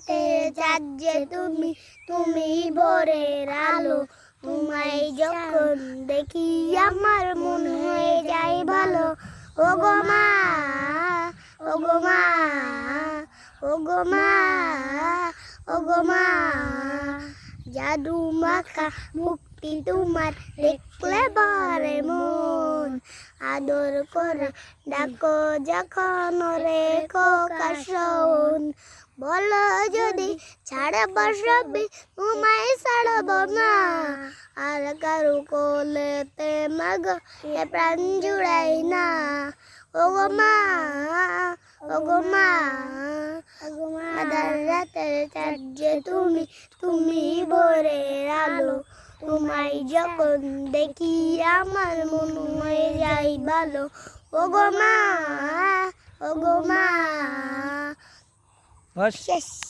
রাতে চাঁদ যে তুমি তুমি ভোরের আলো। তোমায় যখন দেখি আমার মন হয়ে যায় ভালো। ও গো মা ও গো মা ও গো মা ও গো মা। জাদু মাখা মুক্তি তোমার দেখলে বারে মন। আদর করে ডাকো যখন রে কাশন বলো যদি ছাড়ব সবই তোমায় ছাড়ব না। আর কারু কোলেতে মাগ, এ প্রাণ জুড়াই না। ও গো মা ও গো মা, আধার রাতের চার্যে তুমি তুমি ভোরের আলো। তোমায় যখন দেখি আমার মন হয়ে যাই ভালো। ও গো মা ও গো মা Oxi.